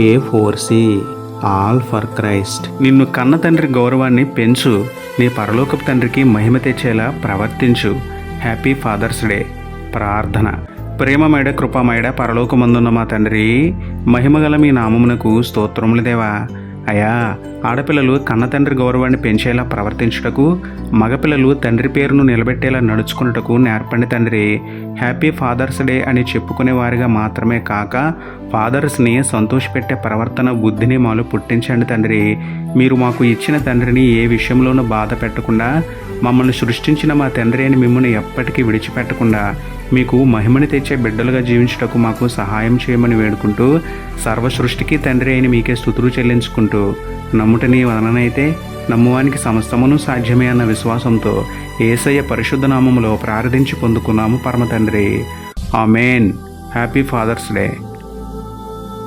A four C all for Christ నిన్ను కన్న తండ్రి గౌరవాన్ని పెంచు. నీ పరలోకపు తండ్రికి మహిమ తెచ్చేలా ప్రవర్తించు. హ్యాపీ ఫాదర్స్ డే ప్రార్థన. ప్రేమమేడ కృపమేడ పరలోకమందున్న మా తండ్రి మహిమగల మీ నామమునకు స్తోత్రములు దేవా. అయా ఆడపిల్లలు కన్న తండ్రి గౌరవాన్ని పెంచేలా ప్రవర్తించుటకు మగపిల్లలు తండ్రి పేరును నిలబెట్టేలా నడుచుకున్నటకు నేర్పండి తండ్రి. హ్యాపీ ఫాదర్స్ డే అని చెప్పుకునేవారిగా మాత్రమే కాక ఫాదర్స్ని సంతోషపెట్టే ప్రవర్తన బుద్ధిని మాలో పుట్టించండి తండ్రి. మీరు మాకు ఇచ్చిన తండ్రిని ఏ విషయంలోనూ బాధ పెట్టకుండా మమ్మల్ని సృష్టించిన మా తండ్రి అని మిమ్మల్ని ఎప్పటికీ విడిచిపెట్టకుండా మీకు మహిమని తెచ్చే బిడ్డలుగా జీవించుటకు మాకు సహాయం చేయమని వేడుకుంటూ సర్వ సృష్టికి తండ్రి అయిన మీకే స్థుతులు చెల్లించుకుంటూ నమ్ముటని వదననైతే నమ్మువానికి సమస్తమును సాధ్యమే అన్న విశ్వాసంతో ఏసయ్య పరిశుద్ధ నామములో ప్రార్థించి పొందుకున్నాము పరమ తండ్రి. ఆమెన్. Happy father's day.